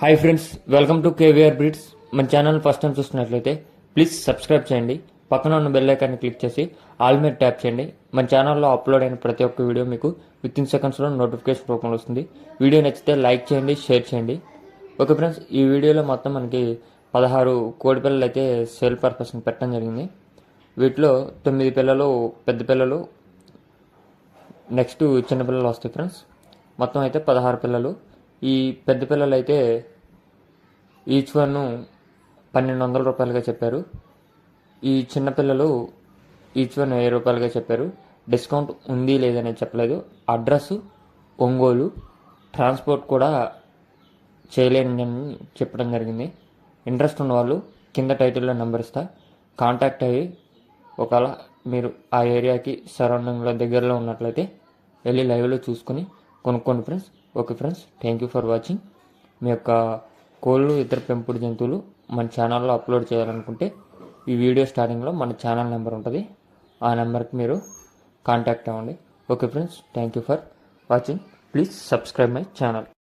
Hi friends welcome to KVR breeds మన channel first time చూస్తున్నట్లయితే please subscribe చేయండి. పక్కన ఉన్న బెల్ ఐకాన్ని క్లిక్ చేసి ఆల్ మీద ట్యాప్ చేయండి. మన ఛానల్లో అప్లోడ్ అయిన ప్రతి ఒక్క వీడియో మీకు విత్ ఇన్ సెకండ్స్లో నోటిఫికేషన్ రూపంలో వస్తుంది. వీడియో నచ్చితే లైక్ చేయండి షేర్ చేయండి. ఓకే ఫ్రెండ్స్ ఈ వీడియోలో మొత్తం మనకి పదహారు కోడి పిల్లలు అయితే సేల్ పర్పస్ని పెట్టడం జరిగింది. వీటిలో తొమ్మిది పిల్లలు పెద్ద పిల్లలు నెక్స్ట్ చిన్నపిల్లలు వస్తాయి ఫ్రెండ్స్ మొత్తం అయితే పదహారు పిల్లలు. ఈ పెద్ద పిల్లలు అయితే ఈచ్ వన్ పన్నెండు వందల రూపాయలుగా చెప్పారు. ఈ చిన్నపిల్లలు ఈచ్ వన్ వెయ్యి రూపాయలుగా చెప్పారు. డిస్కౌంట్ ఉంది లేదని చెప్పలేదు. అడ్రస్ ఒంగోలు ట్రాన్స్పోర్ట్ కూడా చేయలేని చెప్పడం జరిగింది. ఇంట్రెస్ట్ ఉన్నవాళ్ళు కింద టైటిల్లో నెంబర్ ఇస్తా. కాంటాక్ట్ అయ్యి ఒకవేళ మీరు ఆ ఏరియాకి సరౌండింగ్లో దగ్గరలో ఉన్నట్లయితే వెళ్ళి లైవ్లో చూసుకొని కొనుక్కోండి friends okay friends thank you for watching మీ యొక్క కోళ్ళు ఇతర పెంపుడు జంతువులు మన ఛానల్లో అప్లోడ్ చేయాలనుకుంటే ఈ వీడియో స్టార్టింగ్లో మన ఛానల్ నెంబర్ ఉంటుంది. ఆ నెంబర్కి మీరు కాంటాక్ట్ అవ్వండి. Okay friends thank you for watching please subscribe my channel